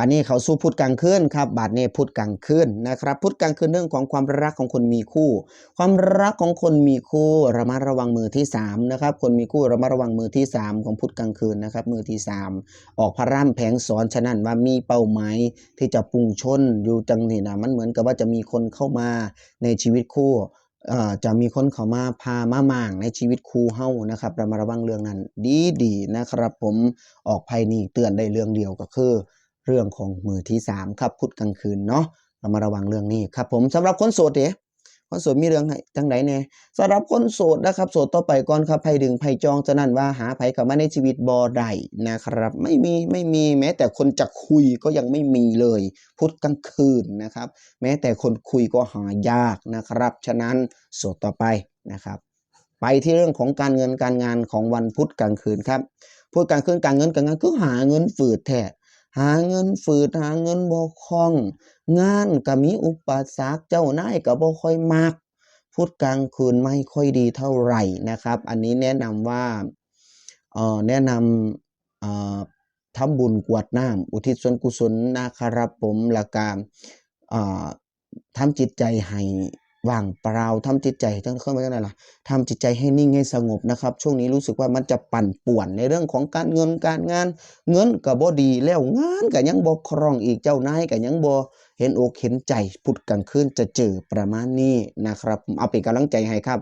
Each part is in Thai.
บัดนี้เขาสู้พุธกลางคืนครับบัดนี้พุธกลางคืนนะครับพุธกลางคืนเรื่องของความรักของคนมีคู่ ความรักของคนมีคู่ระมัดระวังมือที่สามนะครับคนมีคู่ระมัดระวังมือที่สามของพุธกลางคืนนะครับมือที่สามออกพระร่ำแผงสอนฉะนั้นว่ามีเป้าหมายที่จะปุ่งชนอยู่จังนี่นะมันเหมือนกับว่าจะมีคนเข้ามาในชีวิตคู่จะมีคนเข้ามาพามาหม่างในชีวิตครูเฮานะครับระมัดระวังเรื่องนั้นดีดีนะครับ ผมออกภัยนี่เตือนได้เรื่องเดียวก็คือ เรื่องของมือที่สามครับพุธกลางคืนเนาะเระมัดระวังเรื่องนี้ครับ ผมสำหรับคนโสดเด้คนโสดมีเรื่องไหนจังไหนเนี่ยสำหรับคนโสดนะครับโสดต่อไปก่อนครับไผดึงไผจองจะนั่นว่าหาไผเข้ามาในชีวิตบ่ได้นะครับ ไม่มีไม่มีแม้แต่คนจะคุยก็ยังไม่มีเลย พุธกลางคืนนะครับ แม้แต่คนคุยก็หายากนะครับ ฉะนั้นโสดต่อไปนะครับ ไปที่เรื่องของการเงินการงานของวันพุธกลางคืนครับพุธกลางคืนการเงินการงานคือหาเงินฝืดแท้ หาเงินฝืดหาเงินบ่คล่อง งานก็มีอุปสรรคเจ้านายก็บ่ค่อยมักพุธกลางคืนไม่ค่อยดีเท่าไหร่นะครับ อันนี้แนะนำว่าเอ่อแนะนำเอ่อทำบุญกวดน้ำอุทิศส่วนกุศลนะครับผมแล้วก็อ่าทำจิตใจให้ ว่างเปล่าทำจิตใจจังเข้ามาจังไดล่ะทำจิตใจให้นิ่งให้สงบนะครับ ช่วงนี้รู้สึกว่ามันจะปั่นป่วนในเรื่องของการเงินการงาน เงินก็บ่ดีแล้วงานก็ยังบ่คล่องอีกเจ้านายก็ยังบ่เห็นอกเห็นใจพุธกลางคืนจะเจอประมาณนี้นะครับผมเอาเป็นกำลังใจให้ครับ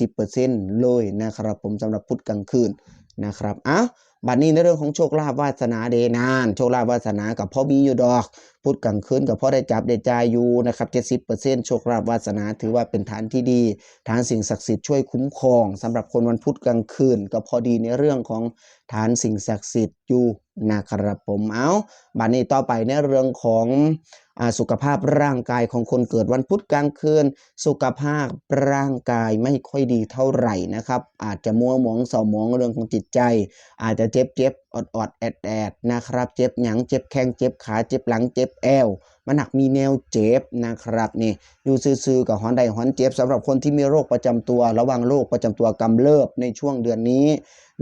40-30%เลยนะครับ ผมสำหรับพุธกลางคืนนะครับอ้า บัดนี้ในเรื่องของโชคลาภวาสนาเดนานโชคลาภวาสนากับพ่อมีอยู่ดอกพุธกลางคืนกับพ่อได้จับได้จ่ายอยู่นะครับ70%โชคลาภวาสนาถือว่าเป็นฐานที่ดี ฐานสิ่งศักดิ์สิทธิ์ช่วยคุ้มครองสำหรับคนวันพุธกลางคืนก็พอดีในเรื่องของฐานสิ่งศักดิ์สิทธิ์อยู่นะครับผมเอาบัดนี้ต่อไปในเรื่องของ สุขภาพร่างกายของคนเกิดวันพุธกลางคืน สุขภาพร่างกายไม่ค่อยดีเท่าไหร่นะครับ อาจจะมัวหมองเศร้าหมองเรื่องของจิตใจ อาจจะเจ็บเจ็บอดอดแอดแอดนะครับ เจ็บหยังเจ็บแข้งเจ็บขาเจ็บหลังเจ็บแอวมันหนักมีแนวเจ็บนะครับนี่อยู่ซื่อๆกับฮอนใดฮอนเจ็บสำหรับคนที่มีโรคประจำตัว ระวังโรคประจำตัวกำเริบในช่วงเดือนนี้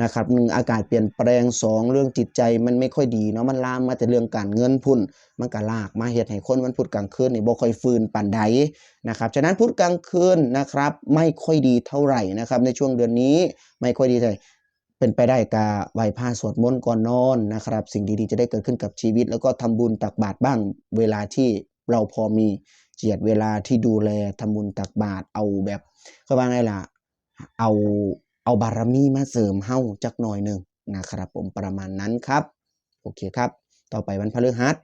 นะครับหนึ่งอากาศเปลี่ยนแปลงสองเรื่องจิตใจมันไม่ค่อยดีเนาะมันลามมาแต่เรื่องการเงินพุ่น มันก็ลากมาเฮ็ดให้คนวันพุธกลางคืนนี่บ่ค่อยฟื้นปานใดนะครับฉะนั้นพุธกลางคืนนะครับไม่ค่อยดีเท่าไหร่นะครับในช่วงเดือนนี้ไม่ค่อยดีเท่าไหร่ เป็นไปได้กาไหว้พระสวดมนต์ก่อนนอนนะครับ สิ่งดีๆจะได้เกิดขึ้นกับชีวิต แล้วก็ทำบุญตักบาตรบ้าง เวลาที่เราพอมีเจียดเวลาที่ดูแลทำบุญตักบาตรเอาแบบก็ว่าไงล่ะเอาเอาบารมีมาเสริมเฮ้าจักหน่อยหนึ่งนะครับ ผมประมาณนั้นครับ โอเคครับ ต่อไปวันพฤหัส